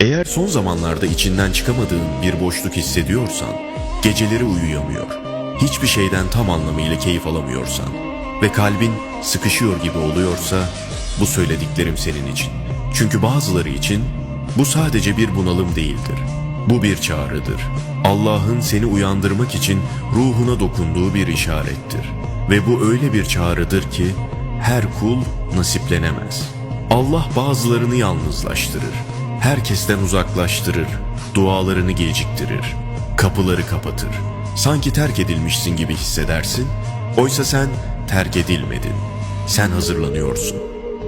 Eğer son zamanlarda içinden çıkamadığın bir boşluk hissediyorsan, geceleri uyuyamıyor, hiçbir şeyden tam anlamıyla keyif alamıyorsan ve kalbin sıkışıyor gibi oluyorsa bu söylediklerim senin için. Çünkü bazıları için bu sadece bir bunalım değildir. Bu bir çağrıdır. Allah'ın seni uyandırmak için ruhuna dokunduğu bir işarettir. Ve bu öyle bir çağrıdır ki her kul nasiplenemez. Allah bazılarını yalnızlaştırır. Herkesten uzaklaştırır. Dualarını geciktirir. Kapıları kapatır. Sanki terk edilmişsin gibi hissedersin. Oysa sen terk edilmedin. Sen hazırlanıyorsun.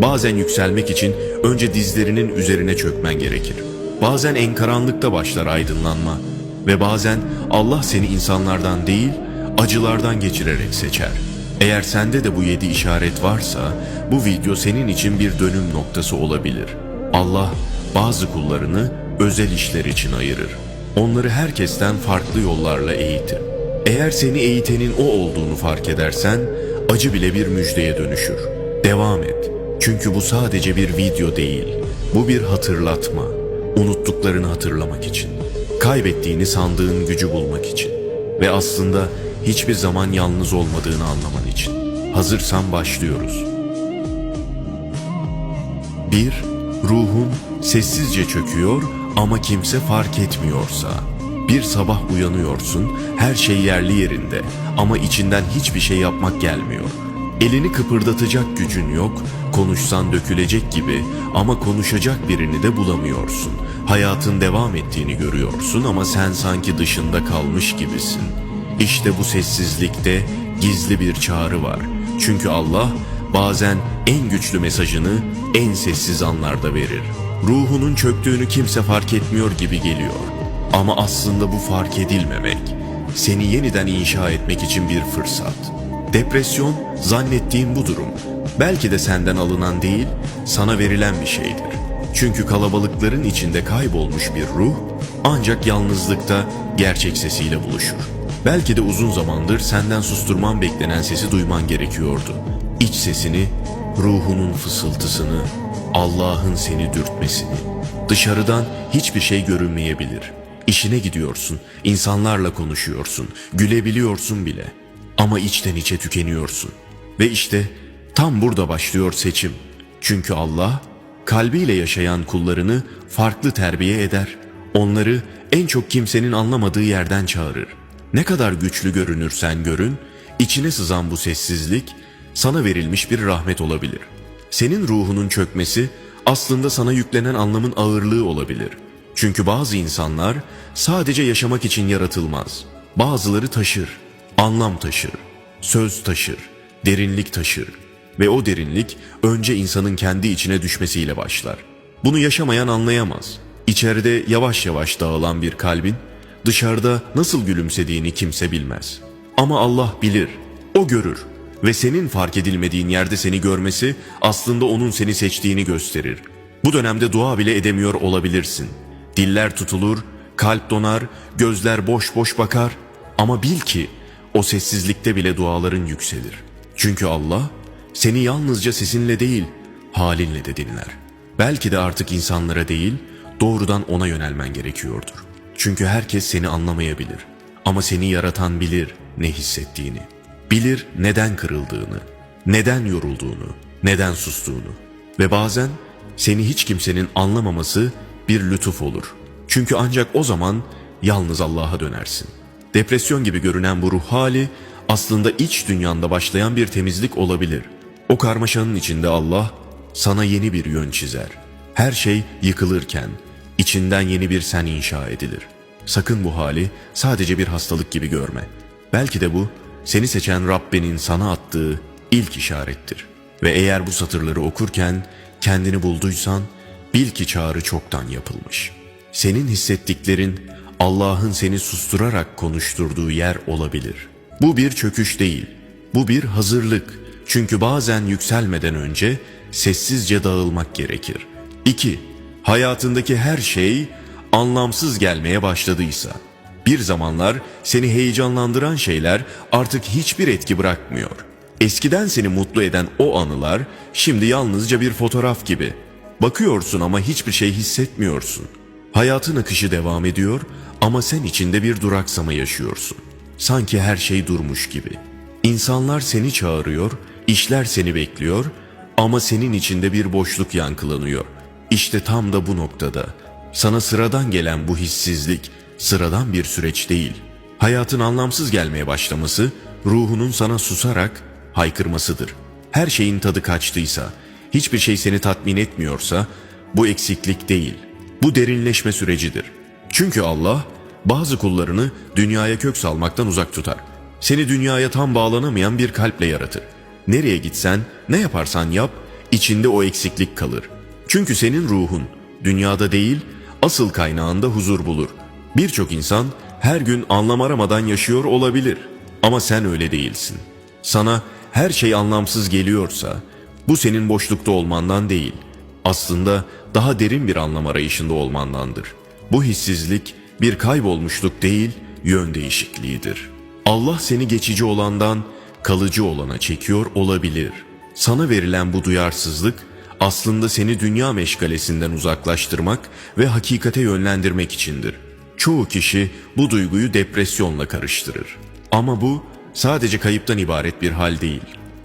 Bazen yükselmek için önce dizlerinin üzerine çökmen gerekir. Bazen en karanlıkta başlar aydınlanma ve bazen Allah seni insanlardan değil, acılardan geçirerek seçer. Eğer sende de bu yedi işaret varsa bu video senin için bir dönüm noktası olabilir. Allah bazı kullarını özel işler için ayırır. Onları herkesten farklı yollarla eğitir. Eğer seni eğitenin o olduğunu fark edersen acı bile bir müjdeye dönüşür. Devam et. Çünkü bu sadece bir video değil. Bu bir hatırlatma. Unuttuklarını hatırlamak için. Kaybettiğini sandığın gücü bulmak için. Ve aslında hiçbir zaman yalnız olmadığını anlaman için. Hazırsan başlıyoruz. 1. Ruhun sessizce çöküyor ama kimse fark etmiyorsa. Bir sabah uyanıyorsun, her şey yerli yerinde ama içinden hiçbir şey yapmak gelmiyor. Elini kıpırdatacak gücün yok, konuşsan dökülecek gibi ama konuşacak birini de bulamıyorsun. Hayatın devam ettiğini görüyorsun ama sen sanki dışında kalmış gibisin. İşte bu sessizlikte gizli bir çağrı var. Çünkü Allah bazen en güçlü mesajını en sessiz anlarda verir. Ruhunun çöktüğünü kimse fark etmiyor gibi geliyor. Ama aslında bu fark edilmemek, seni yeniden inşa etmek için bir fırsat. Depresyon zannettiğin bu durum. Belki de senden alınan değil, sana verilen bir şeydir. Çünkü kalabalıkların içinde kaybolmuş bir ruh ancak yalnızlıkta gerçek sesiyle buluşur. Belki de uzun zamandır senden susturman beklenen sesi duyman gerekiyordu. İç sesini, ruhunun fısıltısını, Allah'ın seni dürtmesini. Dışarıdan hiçbir şey görünmeyebilir. İşine gidiyorsun, insanlarla konuşuyorsun, gülebiliyorsun bile. Ama içten içe tükeniyorsun. Ve işte tam burada başlıyor seçim. Çünkü Allah kalbiyle yaşayan kullarını farklı terbiye eder. Onları en çok kimsenin anlamadığı yerden çağırır. Ne kadar güçlü görünürsen görün, içine sızan bu sessizlik sana verilmiş bir rahmet olabilir. Senin ruhunun çökmesi aslında sana yüklenen anlamın ağırlığı olabilir. Çünkü bazı insanlar sadece yaşamak için yaratılmaz. Bazıları taşır, anlam taşır, söz taşır, derinlik taşır ve o derinlik önce insanın kendi içine düşmesiyle başlar. Bunu yaşamayan anlayamaz. İçeride yavaş yavaş dağılan bir kalbin dışarıda nasıl gülümsediğini kimse bilmez. Ama Allah bilir, o görür ve senin fark edilmediğin yerde seni görmesi aslında onun seni seçtiğini gösterir. Bu dönemde dua bile edemiyor olabilirsin. Diller tutulur, kalp donar, gözler boş boş bakar ama bil ki o sessizlikte bile duaların yükselir. Çünkü Allah seni yalnızca sesinle değil, halinle de dinler. Belki de artık insanlara değil, doğrudan ona yönelmen gerekiyordur. Çünkü herkes seni anlamayabilir. Ama seni yaratan bilir ne hissettiğini. Bilir neden kırıldığını, neden yorulduğunu, neden sustuğunu. Ve bazen seni hiç kimsenin anlamaması bir lütuf olur. Çünkü ancak o zaman yalnız Allah'a dönersin. Depresyon gibi görünen bu ruh hali aslında iç dünyanda başlayan bir temizlik olabilir. O karmaşanın içinde Allah sana yeni bir yön çizer. Her şey yıkılırken içinden yeni bir sen inşa edilir. Sakın bu hali sadece bir hastalık gibi görme. Belki de bu seni seçen Rabbinin sana attığı ilk işarettir. Ve eğer bu satırları okurken kendini bulduysan bil ki çağrı çoktan yapılmış. Senin hissettiklerin Allah'ın seni susturarak konuşturduğu yer olabilir. Bu bir çöküş değil, bu bir hazırlık. Çünkü bazen yükselmeden önce sessizce dağılmak gerekir. 2. Hayatındaki her şey anlamsız gelmeye başladıysa, bir zamanlar seni heyecanlandıran şeyler artık hiçbir etki bırakmıyor. Eskiden seni mutlu eden o anılar şimdi yalnızca bir fotoğraf gibi. Bakıyorsun ama hiçbir şey hissetmiyorsun. Hayatın akışı devam ediyor ama sen içinde bir duraksama yaşıyorsun. Sanki her şey durmuş gibi. İnsanlar seni çağırıyor, işler seni bekliyor ama senin içinde bir boşluk yankılanıyor. İşte tam da bu noktada sana sıradan gelen bu hissizlik sıradan bir süreç değil. Hayatın anlamsız gelmeye başlaması ruhunun sana susarak haykırmasıdır. Her şeyin tadı kaçtıysa, hiçbir şey seni tatmin etmiyorsa bu eksiklik değil. Bu derinleşme sürecidir. Çünkü Allah bazı kullarını dünyaya kök salmaktan uzak tutar. Seni dünyaya tam bağlanamayan bir kalple yaratır. Nereye gitsen, ne yaparsan yap, içinde o eksiklik kalır. Çünkü senin ruhun dünyada değil, asıl kaynağında huzur bulur. Birçok insan her gün anlam aramadan yaşıyor olabilir. Ama sen öyle değilsin. Sana her şey anlamsız geliyorsa bu senin boşlukta olmandan değil. Aslında daha derin bir anlam arayışında olmandandır. Bu hissizlik bir kaybolmuşluk değil, yön değişikliğidir. Allah seni geçici olandan kalıcı olana çekiyor olabilir. Sana verilen bu duyarsızlık aslında seni dünya meşgalesinden uzaklaştırmak ve hakikate yönlendirmek içindir. Çoğu kişi bu duyguyu depresyonla karıştırır. Ama bu sadece kayıptan ibaret bir hal değil.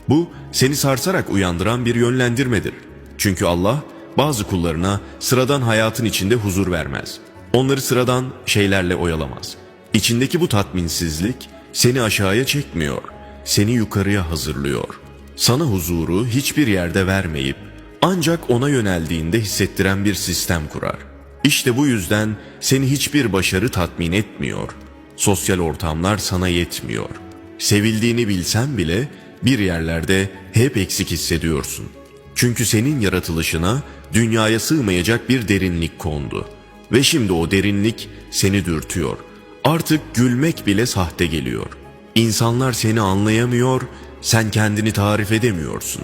Bu seni sarsarak uyandıran bir yönlendirmedir. Çünkü Allah bazı kullarına sıradan hayatın içinde huzur vermez. Onları sıradan şeylerle oyalamaz. İçindeki bu tatminsizlik seni aşağıya çekmiyor, seni yukarıya hazırlıyor. Sana huzuru hiçbir yerde vermeyip ancak ona yöneldiğinde hissettiren bir sistem kurar. İşte bu yüzden seni hiçbir başarı tatmin etmiyor. Sosyal ortamlar sana yetmiyor. Sevildiğini bilsen bile bir yerlerde hep eksik hissediyorsun. Çünkü senin yaratılışına dünyaya sığmayacak bir derinlik kondu. Ve şimdi o derinlik seni dürtüyor. Artık gülmek bile sahte geliyor. İnsanlar seni anlayamıyor, sen kendini tarif edemiyorsun.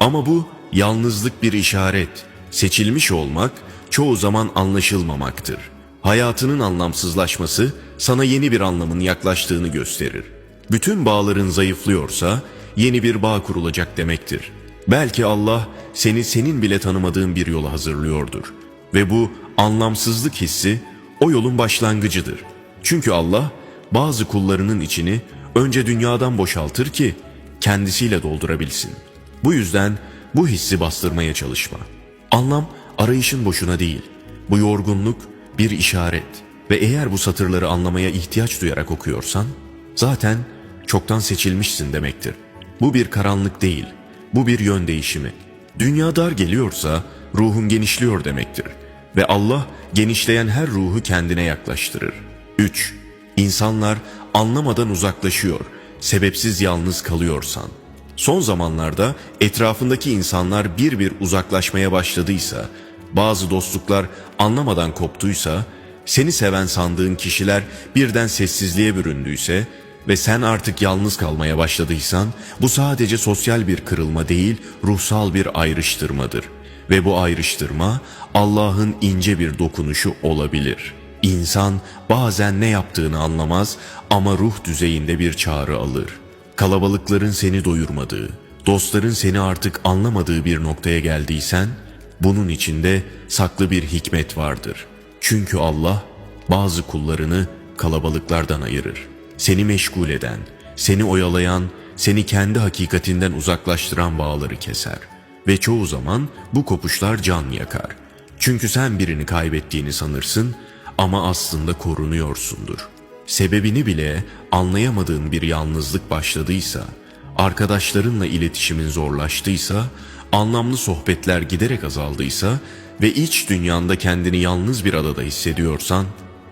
Ama bu yalnızlık bir işaret. Seçilmiş olmak çoğu zaman anlaşılmamaktır. Hayatının anlamsızlaşması sana yeni bir anlamın yaklaştığını gösterir. Bütün bağların zayıflıyorsa yeni bir bağ kurulacak demektir. Belki Allah seni senin bile tanımadığın bir yola hazırlıyordur. Ve bu anlamsızlık hissi o yolun başlangıcıdır. Çünkü Allah bazı kullarının içini önce dünyadan boşaltır ki kendisiyle doldurabilsin. Bu yüzden bu hissi bastırmaya çalışma. Anlam arayışın boşuna değil. Bu yorgunluk bir işaret ve eğer bu satırları anlamaya ihtiyaç duyarak okuyorsan zaten çoktan seçilmişsin demektir. Bu bir karanlık değil, bu bir yön değişimi. Dünya dar geliyorsa ruhun genişliyor demektir ve Allah genişleyen her ruhu kendine yaklaştırır. 3. İnsanlar anlamadan uzaklaşıyor, sebepsiz yalnız kalıyorsan. Son zamanlarda etrafındaki insanlar bir bir uzaklaşmaya başladıysa, bazı dostluklar anlamadan koptuysa, seni seven sandığın kişiler birden sessizliğe büründüyse ve sen artık yalnız kalmaya başladıysan, bu sadece sosyal bir kırılma değil, ruhsal bir ayrıştırmadır. Ve bu ayrıştırma Allah'ın ince bir dokunuşu olabilir. İnsan bazen ne yaptığını anlamaz ama ruh düzeyinde bir çağrı alır. Kalabalıkların seni doyurmadığı, dostların seni artık anlamadığı bir noktaya geldiysen, bunun içinde saklı bir hikmet vardır. Çünkü Allah bazı kullarını kalabalıklardan ayırır. Seni meşgul eden, seni oyalayan, seni kendi hakikatinden uzaklaştıran bağları keser. Ve çoğu zaman bu kopuşlar can yakar. Çünkü sen birini kaybettiğini sanırsın ama aslında korunuyorsundur. Sebebini bile anlayamadığın bir yalnızlık başladıysa, arkadaşlarınla iletişimin zorlaştıysa, anlamlı sohbetler giderek azaldıysa ve iç dünyanda kendini yalnız bir adada hissediyorsan,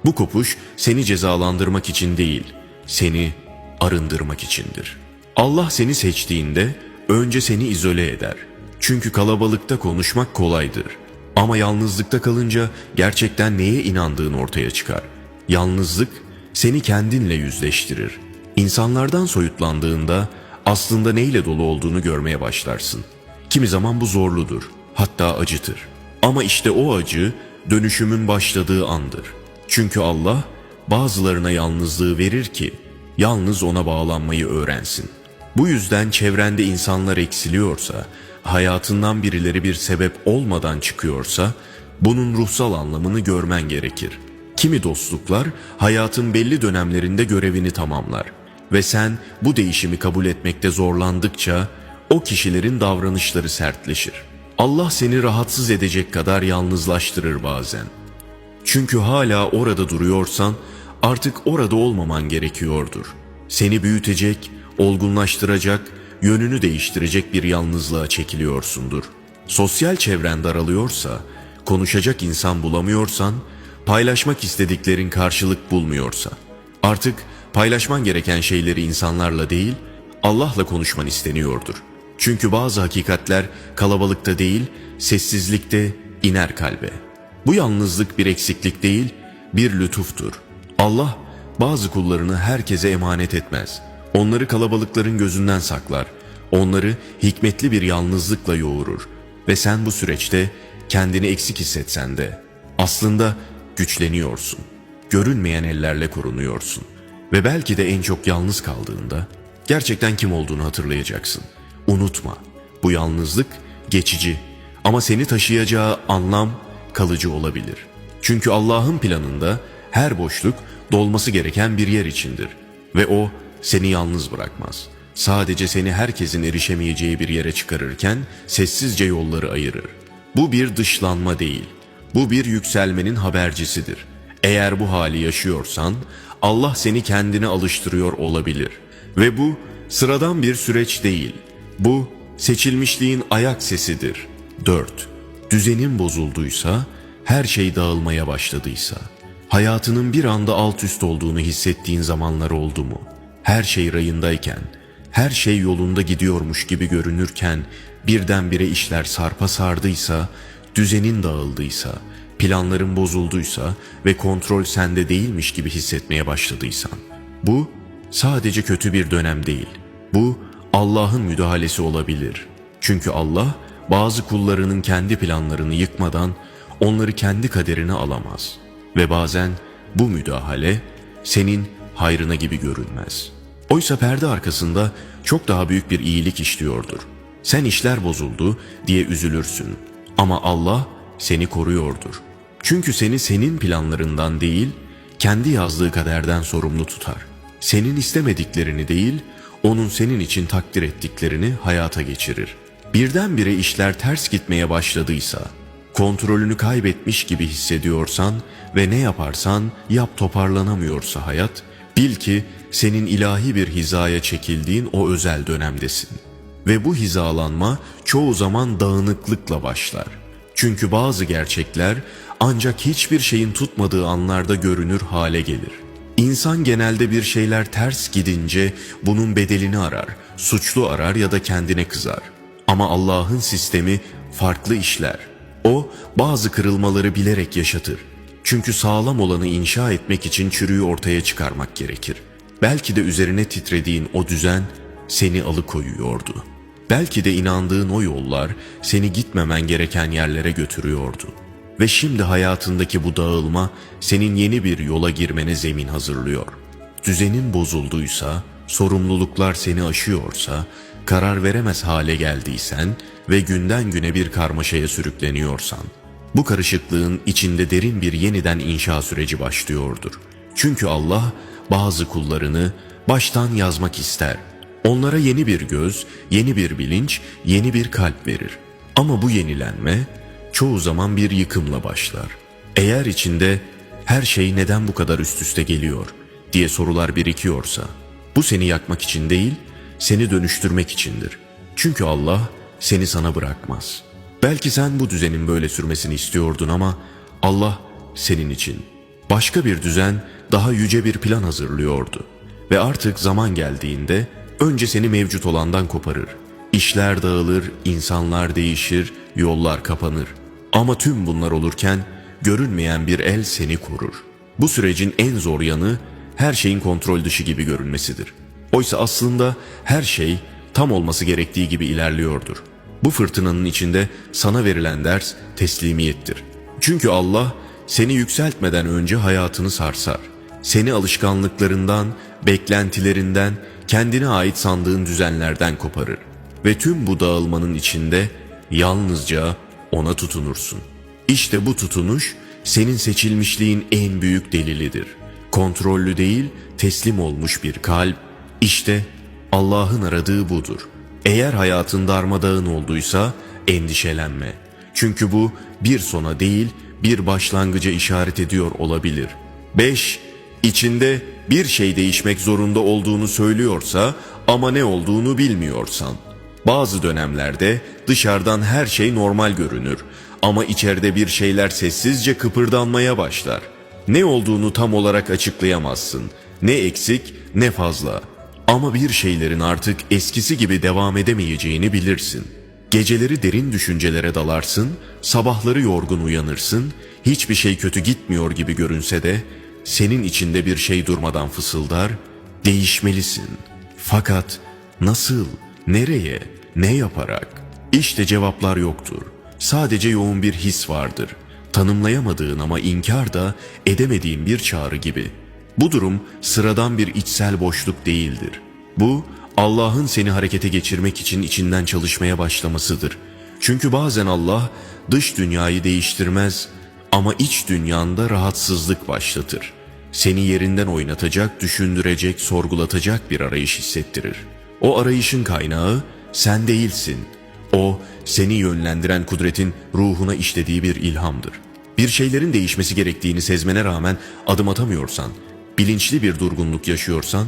bu kopuş seni cezalandırmak için değil, seni arındırmak içindir. Allah seni seçtiğinde önce seni izole eder. Çünkü kalabalıkta konuşmak kolaydır. Ama yalnızlıkta kalınca gerçekten neye inandığın ortaya çıkar. Yalnızlık seni kendinle yüzleştirir. İnsanlardan soyutlandığında aslında neyle dolu olduğunu görmeye başlarsın. Kimi zaman bu zorludur, hatta acıtır. Ama işte o acı dönüşümün başladığı andır. Çünkü Allah bazılarına yalnızlığı verir ki yalnız ona bağlanmayı öğrensin. Bu yüzden çevrende insanlar eksiliyorsa, hayatından birileri bir sebep olmadan çıkıyorsa, bunun ruhsal anlamını görmen gerekir. Kimi dostluklar hayatın belli dönemlerinde görevini tamamlar ve sen bu değişimi kabul etmekte zorlandıkça o kişilerin davranışları sertleşir. Allah seni rahatsız edecek kadar yalnızlaştırır bazen. Çünkü hala orada duruyorsan artık orada olmaman gerekiyordur. Seni büyütecek, olgunlaştıracak, yönünü değiştirecek bir yalnızlığa çekiliyorsundur. Sosyal çevren daralıyorsa, konuşacak insan bulamıyorsan, paylaşmak istediklerin karşılık bulmuyorsa, artık paylaşman gereken şeyleri insanlarla değil, Allah'la konuşman isteniyordur. Çünkü bazı hakikatler kalabalıkta değil, sessizlikte iner kalbe. Bu yalnızlık bir eksiklik değil, bir lütuftur. Allah bazı kullarını herkese emanet etmez. Onları kalabalıkların gözünden saklar. Onları hikmetli bir yalnızlıkla yoğurur. Ve sen bu süreçte kendini eksik hissetsen de aslında güçleniyorsun. Görünmeyen ellerle korunuyorsun. Ve belki de en çok yalnız kaldığında gerçekten kim olduğunu hatırlayacaksın. Unutma, bu yalnızlık geçici ama seni taşıyacağı anlam kalıcı olabilir. Çünkü Allah'ın planında her boşluk dolması gereken bir yer içindir ve o seni yalnız bırakmaz. Sadece seni herkesin erişemeyeceği bir yere çıkarırken sessizce yolları ayırır. Bu bir dışlanma değil. Bu bir yükselmenin habercisidir. Eğer bu hali yaşıyorsan Allah seni kendine alıştırıyor olabilir. Ve bu sıradan bir süreç değil. Bu seçilmişliğin ayak sesidir. 4. Düzenin bozulduysa, her şey dağılmaya başladıysa, hayatının bir anda alt üst olduğunu hissettiğin zamanlar oldu mu? Her şey rayındayken, her şey yolunda gidiyormuş gibi görünürken birdenbire işler sarpa sardıysa, düzenin dağıldıysa, planların bozulduysa ve kontrol sende değilmiş gibi hissetmeye başladıysan, bu sadece kötü bir dönem değil. Bu Allah'ın müdahalesi olabilir. Çünkü Allah bazı kullarının kendi planlarını yıkmadan onları kendi kaderine alamaz. Ve bazen bu müdahale senin hayrına gibi görünmez. Oysa perde arkasında çok daha büyük bir iyilik işliyordur. Sen işler bozuldu diye üzülürsün ama Allah seni koruyordur. Çünkü seni senin planlarından değil, kendi yazdığı kaderden sorumlu tutar. Senin istemediklerini değil, onun senin için takdir ettiklerini hayata geçirir. Birdenbire işler ters gitmeye başladıysa, kontrolünü kaybetmiş gibi hissediyorsan ve ne yaparsan yap toparlanamıyorsa hayat, bil ki senin ilahi bir hizaya çekildiğin o özel dönemdesin. Ve bu hizalanma çoğu zaman dağınıklıkla başlar. Çünkü bazı gerçekler ancak hiçbir şeyin tutmadığı anlarda görünür hale gelir. İnsan genelde bir şeyler ters gidince bunun bedelini arar, suçlu arar ya da kendine kızar. Ama Allah'ın sistemi farklı işler. O bazı kırılmaları bilerek yaşatır. Çünkü sağlam olanı inşa etmek için çürüğü ortaya çıkarmak gerekir. Belki de üzerine titrediğin o düzen seni alıkoyuyordu. Belki de inandığın o yollar seni gitmemen gereken yerlere götürüyordu. Ve şimdi hayatındaki bu dağılma senin yeni bir yola girmene zemin hazırlıyor. Düzenin bozulduysa, sorumluluklar seni aşıyorsa, karar veremez hale geldiysen ve günden güne bir karmaşaya sürükleniyorsan, bu karışıklığın içinde derin bir yeniden inşa süreci başlıyordur. Çünkü Allah bazı kullarını baştan yazmak ister. Onlara yeni bir göz, yeni bir bilinç, yeni bir kalp verir. Ama bu yenilenme çoğu zaman bir yıkımla başlar. Eğer içinde her şey neden bu kadar üst üste geliyor diye sorular birikiyorsa, bu seni yakmak için değil, seni dönüştürmek içindir. Çünkü Allah seni sana bırakmaz. Belki sen bu düzenin böyle sürmesini istiyordun ama Allah senin için başka bir düzen, daha yüce bir plan hazırlıyordu. Ve artık zaman geldiğinde önce seni mevcut olandan koparır. İşler dağılır, insanlar değişir, yollar kapanır. Ama tüm bunlar olurken görünmeyen bir el seni korur. Bu sürecin en zor yanı her şeyin kontrol dışı gibi görünmesidir. Oysa aslında her şey tam olması gerektiği gibi ilerliyordur. Bu fırtınanın içinde sana verilen ders teslimiyettir. Çünkü Allah seni yükseltmeden önce hayatını sarsar. Seni alışkanlıklarından, beklentilerinden, kendine ait sandığın düzenlerden koparır. Ve tüm bu dağılmanın içinde yalnızca ona tutunursun. İşte bu tutunuş senin seçilmişliğin en büyük delilidir. Kontrollü değil, teslim olmuş bir kalp. İşte Allah'ın aradığı budur. Eğer hayatın darmadağın olduysa endişelenme. Çünkü bu bir sona değil, bir başlangıca işaret ediyor olabilir. 5. İçinde bir şey değişmek zorunda olduğunu söylüyorsa ama ne olduğunu bilmiyorsan. Bazı dönemlerde dışarıdan her şey normal görünür ama içeride bir şeyler sessizce kıpırdanmaya başlar. Ne olduğunu tam olarak açıklayamazsın. Ne eksik ne fazla. Ama bir şeylerin artık eskisi gibi devam edemeyeceğini bilirsin. Geceleri derin düşüncelere dalarsın, sabahları yorgun uyanırsın, hiçbir şey kötü gitmiyor gibi görünse de senin içinde bir şey durmadan fısıldar, değişmelisin. Fakat nasıl, nereye, ne yaparak? İşte cevaplar yoktur. Sadece yoğun bir his vardır. Tanımlayamadığın ama inkar da edemediğin bir çağrı gibi. Bu durum sıradan bir içsel boşluk değildir. Bu Allah'ın seni harekete geçirmek için içinden çalışmaya başlamasıdır. Çünkü bazen Allah dış dünyayı değiştirmez ama iç dünyanda rahatsızlık başlatır. Seni yerinden oynatacak, düşündürecek, sorgulatacak bir arayış hissettirir. O arayışın kaynağı sen değilsin. O seni yönlendiren kudretin ruhuna işlediği bir ilhamdır. Bir şeylerin değişmesi gerektiğini sezmene rağmen adım atamıyorsan, bilinçli bir durgunluk yaşıyorsan,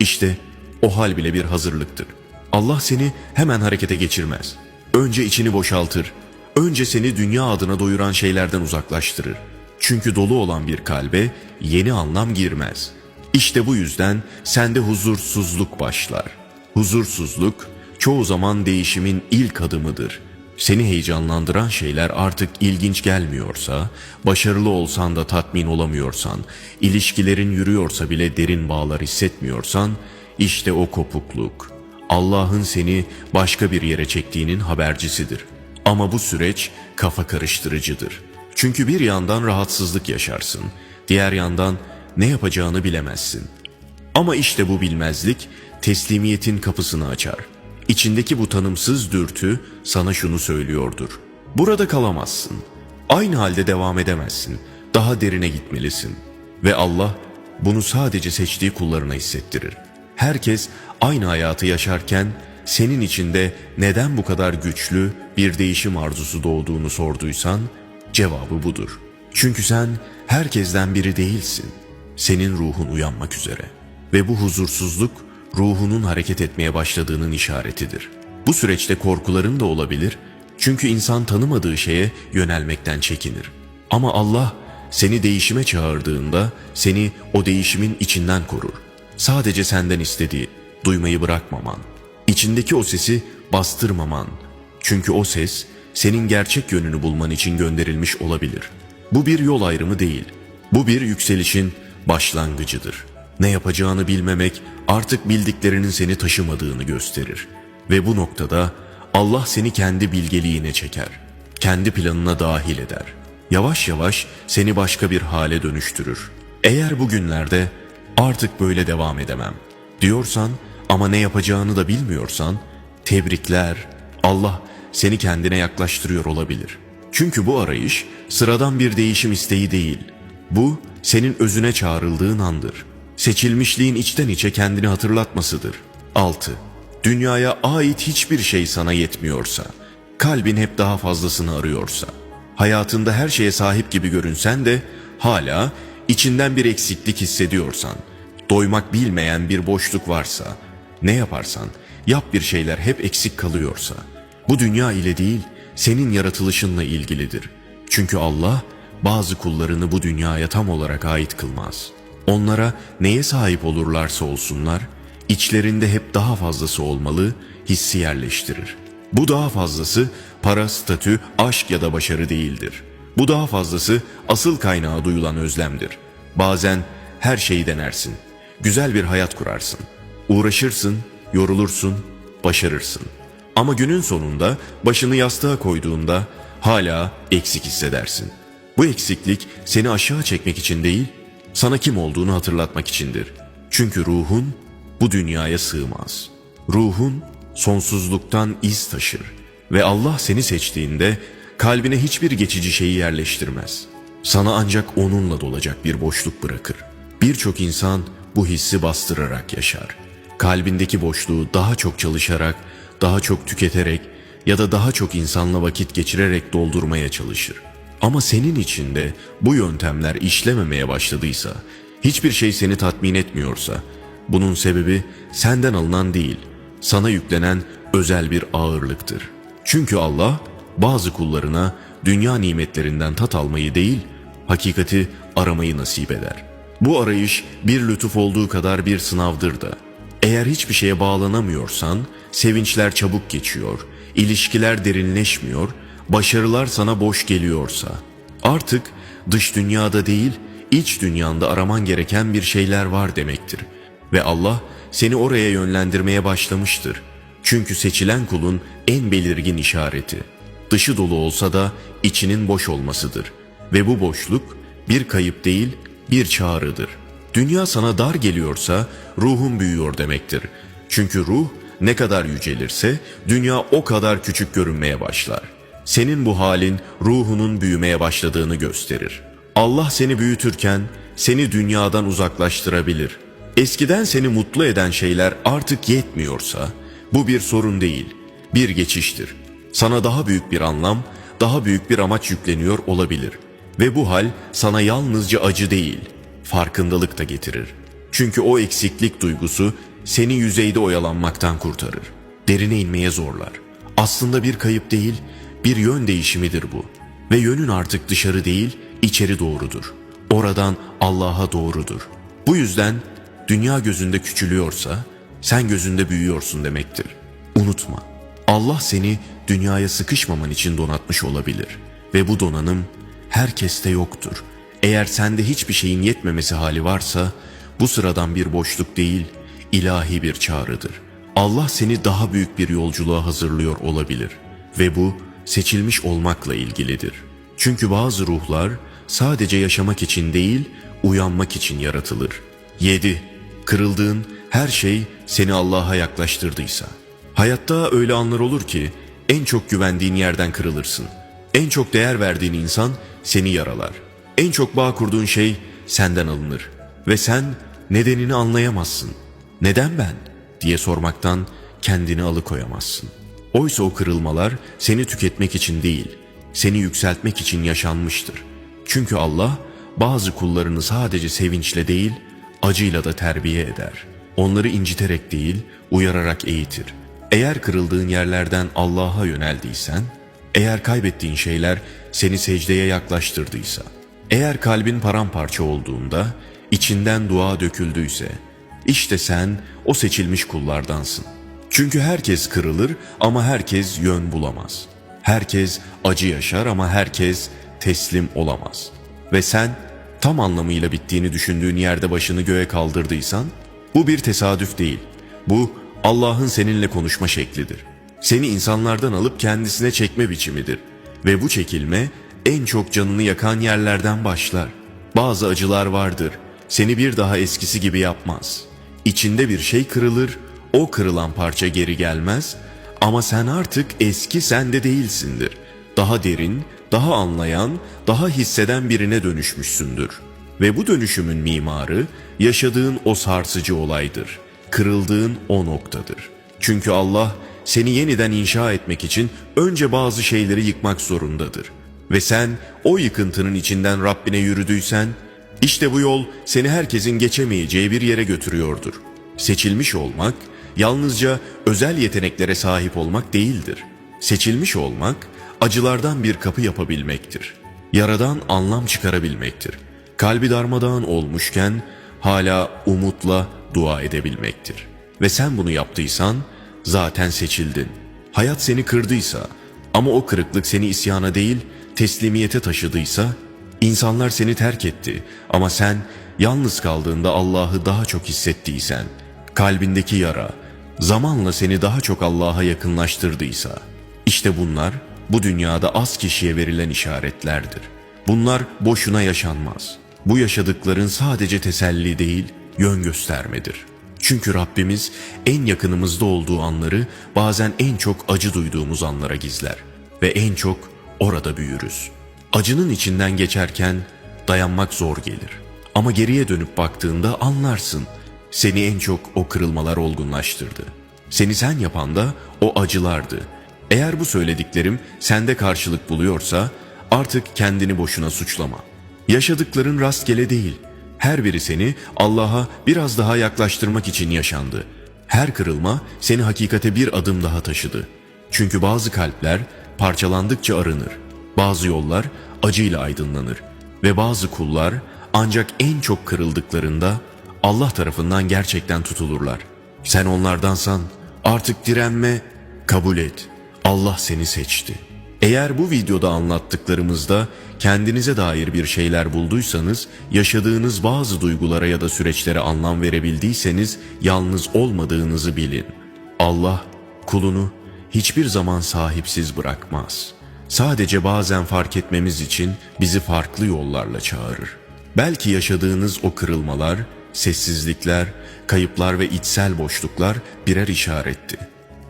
işte o hal bile bir hazırlıktır. Allah seni hemen harekete geçirmez. Önce içini boşaltır. Önce seni dünya adına doyuran şeylerden uzaklaştırır. Çünkü dolu olan bir kalbe yeni anlam girmez. İşte bu yüzden sende huzursuzluk başlar. Huzursuzluk çoğu zaman değişimin ilk adımıdır. Seni heyecanlandıran şeyler artık ilginç gelmiyorsa, başarılı olsan da tatmin olamıyorsan, ilişkilerin yürüyorsa bile derin bağlar hissetmiyorsan, işte o kopukluk. Allah'ın seni başka bir yere çektiğinin habercisidir. Ama bu süreç kafa karıştırıcıdır. Çünkü bir yandan rahatsızlık yaşarsın, diğer yandan ne yapacağını bilemezsin. Ama işte bu bilmezlik teslimiyetin kapısını açar. İçindeki bu tanımsız dürtü sana şunu söylüyordur. Burada kalamazsın. Aynı halde devam edemezsin. Daha derine gitmelisin. Ve Allah bunu sadece seçtiği kullarına hissettirir. Herkes aynı hayatı yaşarken senin içinde neden bu kadar güçlü bir değişim arzusu doğduğunu sorduysan cevabı budur. Çünkü sen herkesten biri değilsin. Senin ruhun uyanmak üzere. Ve bu huzursuzluk ruhunun hareket etmeye başladığının işaretidir. Bu süreçte korkuların da olabilir çünkü insan tanımadığı şeye yönelmekten çekinir. Ama Allah seni değişime çağırdığında seni o değişimin içinden korur. Sadece senden istediği duymayı bırakmaman, içindeki o sesi bastırmaman. Çünkü o ses senin gerçek yönünü bulman için gönderilmiş olabilir. Bu bir yol ayrımı değil. Bu bir yükselişin başlangıcıdır. Ne yapacağını bilmemek artık bildiklerinin seni taşımadığını gösterir. Ve bu noktada Allah seni kendi bilgeliğine çeker. Kendi planına dahil eder. Yavaş yavaş seni başka bir hale dönüştürür. Eğer bugünlerde artık böyle devam edemem diyorsan ama ne yapacağını da bilmiyorsan tebrikler. Allah seni kendine yaklaştırıyor olabilir. Çünkü bu arayış sıradan bir değişim isteği değil. Bu senin özüne çağrıldığın andır. Seçilmişliğin içten içe kendini hatırlatmasıdır. 6. Dünyaya ait hiçbir şey sana yetmiyorsa, kalbin hep daha fazlasını arıyorsa, hayatında her şeye sahip gibi görünsen de hala içinden bir eksiklik hissediyorsan, doymak bilmeyen bir boşluk varsa, ne yaparsan yap bir şeyler hep eksik kalıyorsa, bu dünya ile değil senin yaratılışınla ilgilidir. Çünkü Allah bazı kullarını bu dünyaya tam olarak ait kılmaz. Onlara neye sahip olurlarsa olsunlar, içlerinde hep daha fazlası olmalı, hissi yerleştirir. Bu daha fazlası para, statü, aşk ya da başarı değildir. Bu daha fazlası asıl kaynağı duyulan özlemdir. Bazen her şeyi denersin. Güzel bir hayat kurarsın. Uğraşırsın, yorulursun, başarırsın. Ama günün sonunda başını yastığa koyduğunda hala eksik hissedersin. Bu eksiklik seni aşağı çekmek için değil, sana kim olduğunu hatırlatmak içindir. Çünkü ruhun bu dünyaya sığmaz. Ruhun sonsuzluktan iz taşır ve Allah seni seçtiğinde kalbine hiçbir geçici şeyi yerleştirmez. Sana ancak onunla dolacak bir boşluk bırakır. Birçok insan bu hissi bastırarak yaşar. Kalbindeki boşluğu daha çok çalışarak, daha çok tüketerek ya da daha çok insanla vakit geçirerek doldurmaya çalışır. Ama senin içinde bu yöntemler işlememeye başladıysa, hiçbir şey seni tatmin etmiyorsa, bunun sebebi senden alınan değil, sana yüklenen özel bir ağırlıktır. Çünkü Allah bazı kullarına dünya nimetlerinden tat almayı değil, hakikati aramayı nasip eder. Bu arayış bir lütuf olduğu kadar bir sınavdır da. Eğer hiçbir şeye bağlanamıyorsan, sevinçler çabuk geçiyor, ilişkiler derinleşmiyor, başarılar sana boş geliyorsa, artık dış dünyada değil, iç dünyanda araman gereken bir şeyler var demektir. Ve Allah seni oraya yönlendirmeye başlamıştır. Çünkü seçilen kulun en belirgin işareti, dışı dolu olsa da içinin boş olmasıdır. Ve bu boşluk bir kayıp değil, bir çağrıdır. Dünya sana dar geliyorsa ruhun büyüyor demektir. Çünkü ruh ne kadar yücelirse dünya o kadar küçük görünmeye başlar. Senin bu halin ruhunun büyümeye başladığını gösterir. Allah seni büyütürken seni dünyadan uzaklaştırabilir. Eskiden seni mutlu eden şeyler artık yetmiyorsa bu bir sorun değil, bir geçiştir. Sana daha büyük bir anlam, daha büyük bir amaç yükleniyor olabilir. Ve bu hal sana yalnızca acı değil, farkındalık da getirir. Çünkü o eksiklik duygusu seni yüzeyde oyalanmaktan kurtarır. Derine inmeye zorlar. Aslında bir kayıp değil, bir yön değişimidir bu. Ve yönün artık dışarı değil, içeri doğrudur. Oradan Allah'a doğrudur. Bu yüzden dünya gözünde küçülüyorsa sen gözünde büyüyorsun demektir. Unutma. Allah seni dünyaya sıkışmaman için donatmış olabilir ve bu donanım herkeste yoktur. Eğer sende hiçbir şeyin yetmemesi hali varsa bu sıradan bir boşluk değil, ilahi bir çağrıdır. Allah seni daha büyük bir yolculuğa hazırlıyor olabilir ve bu seçilmiş olmakla ilgilidir. Çünkü bazı ruhlar sadece yaşamak için değil, uyanmak için yaratılır. 7. Kırıldığın her şey seni Allah'a yaklaştırdıysa. Hayatta öyle anlar olur ki en çok güvendiğin yerden kırılırsın. En çok değer verdiğin insan seni yaralar. En çok bağ kurduğun şey senden alınır. Ve sen nedenini anlayamazsın. Neden ben diye sormaktan kendini alıkoyamazsın. Oysa o kırılmalar seni tüketmek için değil, seni yükseltmek için yaşanmıştır. Çünkü Allah bazı kullarını sadece sevinçle değil, acıyla da terbiye eder. Onları inciterek değil, uyararak eğitir. Eğer kırıldığın yerlerden Allah'a yöneldiysen, eğer kaybettiğin şeyler seni secdeye yaklaştırdıysa, eğer kalbin paramparça olduğunda, içinden dua döküldüyse, işte sen o seçilmiş kullardansın. Çünkü herkes kırılır ama herkes yön bulamaz. Herkes acı yaşar ama herkes teslim olamaz. Ve sen tam anlamıyla bittiğini düşündüğün yerde başını göğe kaldırdıysan, bu bir tesadüf değil. Bu Allah'ın seninle konuşma şeklidir. Seni insanlardan alıp kendisine çekme biçimidir. Ve bu çekilme en çok canını yakan yerlerden başlar. Bazı acılar vardır. Seni bir daha eskisi gibi yapmaz. İçinde bir şey kırılır, o kırılan parça geri gelmez ama sen artık eski sende değilsindir. Daha derin, daha anlayan, daha hisseden birine dönüşmüşsündür. Ve bu dönüşümün mimarı yaşadığın o sarsıcı olaydır. Kırıldığın o noktadır. Çünkü Allah seni yeniden inşa etmek için önce bazı şeyleri yıkmak zorundadır. Ve sen o yıkıntının içinden Rabbine yürüdüysen, işte bu yol seni herkesin geçemeyeceği bir yere götürüyordur. Seçilmiş olmak, yalnızca özel yeteneklere sahip olmak değildir. Seçilmiş olmak, acılardan bir kapı yapabilmektir. Yaradan anlam çıkarabilmektir. Kalbi darmadağın olmuşken hala umutla dua edebilmektir. Ve sen bunu yaptıysan zaten seçildin. Hayat seni kırdıysa ama o kırıklık seni isyana değil teslimiyete taşıdıysa, insanlar seni terk etti ama sen yalnız kaldığında Allah'ı daha çok hissettiysen, kalbindeki yara zamanla seni daha çok Allah'a yakınlaştırdıysa, işte bunlar bu dünyada az kişiye verilen işaretlerdir. Bunlar boşuna yaşanmaz. Bu yaşadıkların sadece teselli değil, yön göstermedir. Çünkü Rabbimiz en yakınımızda olduğu anları bazen en çok acı duyduğumuz anlara gizler ve en çok orada büyürüz. Acının içinden geçerken dayanmak zor gelir. Ama geriye dönüp baktığında anlarsın. Seni en çok o kırılmalar olgunlaştırdı. Seni sen yapan da o acılardı. Eğer bu söylediklerim sende karşılık buluyorsa artık kendini boşuna suçlama. Yaşadıkların rastgele değil. Her biri seni Allah'a biraz daha yaklaştırmak için yaşandı. Her kırılma seni hakikate bir adım daha taşıdı. Çünkü bazı kalpler parçalandıkça arınır. Bazı yollar acıyla aydınlanır ve bazı kullar ancak en çok kırıldıklarında Allah tarafından gerçekten tutulurlar. Sen onlardansan artık direnme, kabul et. Allah seni seçti. Eğer bu videoda anlattıklarımızda kendinize dair bir şeyler bulduysanız, yaşadığınız bazı duygulara ya da süreçlere anlam verebildiyseniz yalnız olmadığınızı bilin. Allah kulunu hiçbir zaman sahipsiz bırakmaz. Sadece bazen fark etmemiz için bizi farklı yollarla çağırır. Belki yaşadığınız o kırılmalar, sessizlikler, kayıplar ve içsel boşluklar birer işaretti.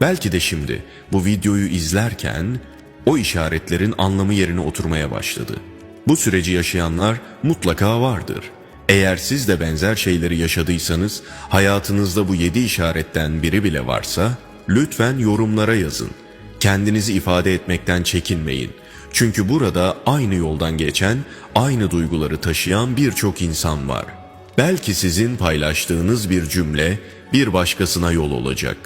Belki de şimdi bu videoyu izlerken o işaretlerin anlamı yerine oturmaya başladı. Bu süreci yaşayanlar mutlaka vardır. Eğer siz de benzer şeyleri yaşadıysanız, hayatınızda bu yedi işaretten biri bile varsa, lütfen yorumlara yazın. Kendinizi ifade etmekten çekinmeyin. Çünkü burada aynı yoldan geçen, aynı duyguları taşıyan birçok insan var. Belki sizin paylaştığınız bir cümle bir başkasına yol olacak.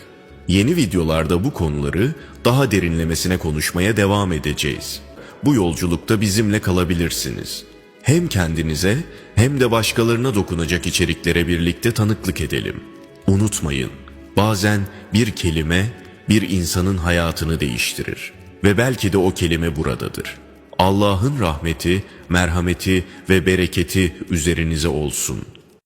Yeni videolarda bu konuları daha derinlemesine konuşmaya devam edeceğiz. Bu yolculukta bizimle kalabilirsiniz. Hem kendinize hem de başkalarına dokunacak içeriklere birlikte tanıklık edelim. Unutmayın, bazen bir kelime bir insanın hayatını değiştirir ve belki de o kelime buradadır. Allah'ın rahmeti, merhameti ve bereketi üzerinize olsun.''